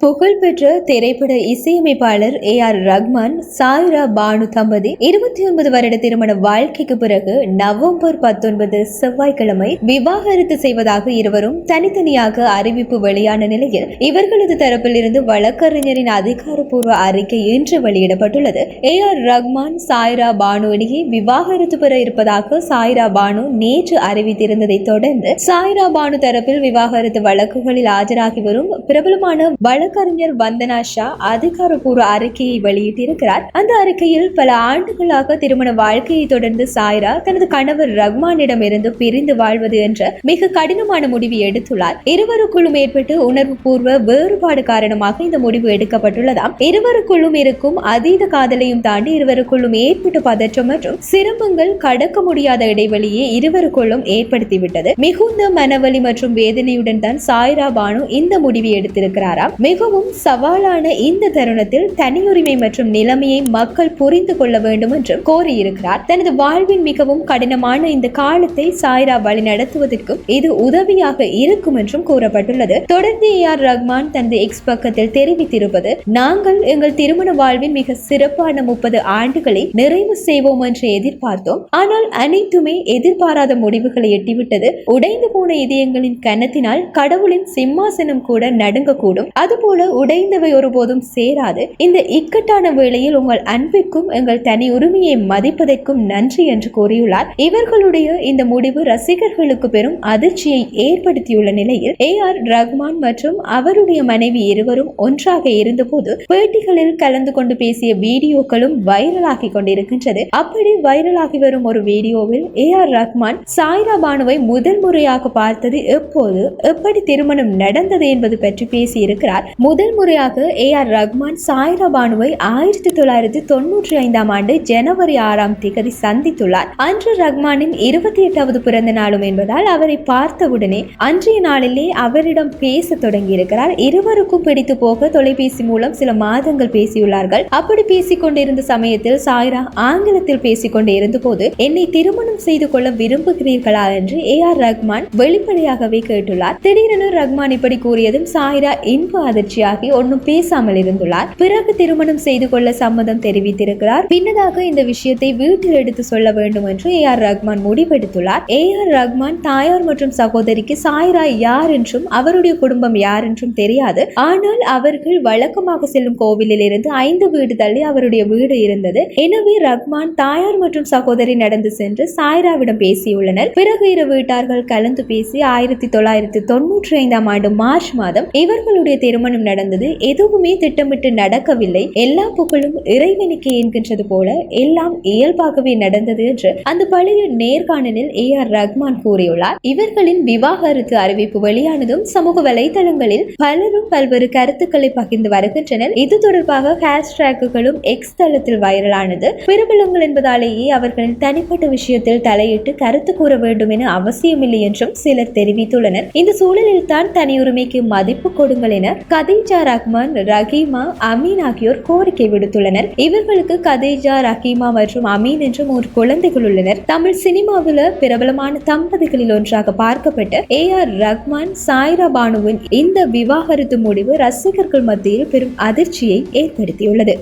புகழ்பெற்ற திரைப்பட இசையமைப்பாளர் ஏ ஆர் ரஹ்மான் சாய்ரா பானு தம்பதி இருபத்தி ஒன்பது வருட திருமண வாழ்க்கைக்கு பிறகு நவம்பர் பத்தொன்பது செவ்வாய்க்கிழமை விவாகரத்து செய்வதாக இருவரும் தனித்தனியாக அறிவிப்பு வெளியான நிலையில் இவர்களது தரப்பில் இருந்து வழக்கறிஞரின் அதிகாரப்பூர்வ அறிக்கை இன்று வெளியிடப்பட்டுள்ளது. ஏ ஆர் ரஹ்மான் சாய்ரா பானு இடையே விவாகரத்து பெற இருப்பதாக சாய்ரா பானு நேற்று அறிவித்திருந்ததை தொடர்ந்து சாய்ரா பானு தரப்பில் விவாகரத்து வழக்குகளில் ஆஜராகி வரும் பிரபலமான வழக்கறிஞர் வந்தனா ஷா அதிகாரப்பூர்வ அறிக்கையை வெளியிட்டிருக்கிறார். அந்த அறிக்கையில் பல ஆண்டுகளாக திருமண வாழ்க்கையை தொடர்ந்து சாய்ரா தனது கணவர் ரஹ்மானிடம் இருந்து பிரிந்து வாழ்வது என்ற மிக கடினமான முடிவை எடுத்துள்ளார். இருவருக்குள்ளும் ஏற்பட்டு உணர்வு பூர்வ வேறுபாடு காரணமாக இந்த முடிவு எடுக்கப்பட்டுள்ளதாம். இருவருக்குள்ளும் இருக்கும் அதீத காதலையும் தாண்டி இருவருக்குள்ளும் ஏற்பட்ட பதற்றம் மற்றும் சிரமங்கள் கடக்க முடியாத இடைவெளியை இருவருக்குள்ளும் ஏற்படுத்திவிட்டது. மிகுந்த மனவலி மற்றும் வேதனையுடன் தான் சாய்ரா பானு இந்த முடிவை எடுத்திருக்கிறாராம். மிகவும் சவாலான இந்த தருணத்தில் தனியுரிமை மற்றும் நிலைமையை மக்கள் புரிந்து கொள்ள வேண்டும் என்று கோரியிருக்கிறார். தனது வாழ்வின் மிகவும் கடினமான இந்த காலத்தை சாய்ரா வழி நடத்துவதற்கும் இது உதவியாக இருக்கும் என்றும் கூறப்பட்டுள்ளது. தொடர்ந்து ஏ ஆர் ரஹ்மான் தனது எக்ஸ் பக்கத்தில் தெரிவித்திருப்பது நாங்கள் எங்கள் திருமண வாழ்வின் மிக சிறப்பான முப்பது ஆண்டுகளை நிறைவு செய்வோம் என்று எதிர்பார்த்தோம். ஆனால் அனைத்துமே எதிர்பாராத முடிவுகளை எட்டிவிட்டது. உடைந்து போன இதயங்களின் கனத்தினால் கடவுளின் சிம்மாசனம் கூட நடுங்கக்கூடும். அதுபோல் உடைந்தவை ஒருபோதும் சேராது. இந்த இக்கட்டான வேளையில் உங்கள் அன்பிற்கும் எங்கள் தனி உரிமையை மதிப்பதற்கும் நன்றி என்று கூறியுள்ளார். இவர்களுடைய இந்த முடிவு ரசிகர்களுக்கு பெரும் அதிர்ச்சியை ஏற்படுத்தியுள்ள நிலையில் ஏ ஆர் ரஹ்மான் மற்றும் அவருடைய மனைவி இருவரும் ஒன்றாக இருந்தபோது பேட்டிகளில் கலந்து கொண்டு பேசிய வீடியோக்களும் வைரலாகி கொண்டிருக்கின்றது. அப்படி வைரலாகி வரும் ஒரு வீடியோவில் ஏ ஆர் ரஹ்மான் சாய்ரா பானுவை முதல் முறையாக பார்த்தது எப்போது எப்படி திருமணம் நடந்தது என்பது பற்றி பேசியிருக்கிறார். முதல் முறையாக ஏ ஆர் ரஹ்மான் சாய்ரா பானுவை ஆயிரத்தி தொள்ளாயிரத்தி தொன்னூற்றி ஐந்தாம் ஆண்டு ஜனவரி ஆறாம் தேதி சந்தித்துள்ளார். அன்று ரஹ்மானின் இருபத்தி எட்டாவது பிறந்த நாளும் என்பதால் அவரை பார்த்தவுடனே அன்றைய நாளிலே அவரிடம் பேச தொடங்கியிருக்கிறார். இருவருக்கும் பிடித்து போக தொலைபேசி மூலம் சில மாதங்கள் பேசியுள்ளார்கள். அப்படி பேசிக் கொண்டிருந்த சமயத்தில் சாய்ரா ஆங்கிலத்தில் பேசிக் கொண்டு இருந்தபோது என்னை திருமணம் செய்து கொள்ள விரும்புகிறீர்களா? என்று ஏ ஆர் ரஹ்மான் வெளிப்படையாகவே கேட்டுள்ளார். திடீரென ரஹ்மான் இப்படி கூறியதும் சாய்ரா இன்ப அதிர்ச்சியாகி ஒன்றும் பேசாமல் இருந்துள்ளார். பிறகு திருமணம் செய்து கொள்ள சம்மதம் தெரிவித்திருக்கிறார். பின்னதாக இந்த விஷயத்தை வீட்டில் எடுத்து சொல்ல வேண்டும் என்று ஏ ஆர் ரஹ்மான் முடிவெடுத்துள்ளார். ஏ ஆர் ரஹ்மான் தாயார் மற்றும் சகோதரிக்கு சாய்ரா யார் என்றும் அவருடைய குடும்பம் யார் என்றும் தெரியாது. ஆனால் அவர்கள் வழக்கமாக செல்லும் கோவிலில் இருந்து ஐந்து வீடு தள்ளி அவருடைய வீடு இருந்தது. எனவே ரஹ்மான் தாயார் மற்றும் சகோதரி நடந்து சென்று சாய்ராவிடம் பேசியுள்ளனர். பிறகு இரு வீட்டார்கள் கலந்து பேசி ஆயிரத்தி தொள்ளாயிரத்தி தொன்னூற்றி ஐந்தாம் ஆண்டு மார்ச் மாதம் இவர்களுடைய திருமணம் நடந்தது. எதுவுமே திட்டமிட்டு நடக்கவில்லை. எல்லா புகழும் இறைவனுக்கு என்கின்றது போல எல்லாம் இயல்பாகவே நடந்தது என்று அந்த பழைய நேர்காணலில் ஏ ஆர் ரஹ்மான் கூறியுள்ளார். இவர்களின் விவாகரத்து அறிவிப்பு வெளியானதும் சமூக வலைதளங்களில் பலரும் பல்வேறு கருத்துக்களை பகிர்ந்து வருகின்றனர். இது தொடர்பாக ஹேஷ்டேக்குகளும் எக்ஸ் தளத்தில் வைரலானது. பிரபலங்கள் என்பதாலேயே அவர்களின் தனிப்பட்ட விஷயத்தில் தலையிட்டு கருத்து கூற வேண்டும் என அவசியமில்லை என்றும் சிலர் தெரிவித்துள்ளனர். இந்த சூழலில் தான் தனியுரிமைக்கு மதிப்பு கொடுங்கள் என கதீஜா ரஹ்மான் ரஹீமா அமீன் ஆகியோர் கோரிக்கை விடுத்துள்ளனர். இவர்களுக்கு கதீஜா ரஹீமா மற்றும் அமீன் என்று மூன்று குழந்தைகள் உள்ளனர். தமிழ் சினிமாவில் பிரபலமான தம்பதிகளில் ஒன்றாக பார்க்கப்பட்ட ஏ ஆர் ரஹ்மான் சாய்ரா பானுவின் இந்த விவாகரத்து முடிவு ரசிகர்கள் மத்தியில் பெரும் அதிர்ச்சியை ஏற்படுத்தியுள்ளது.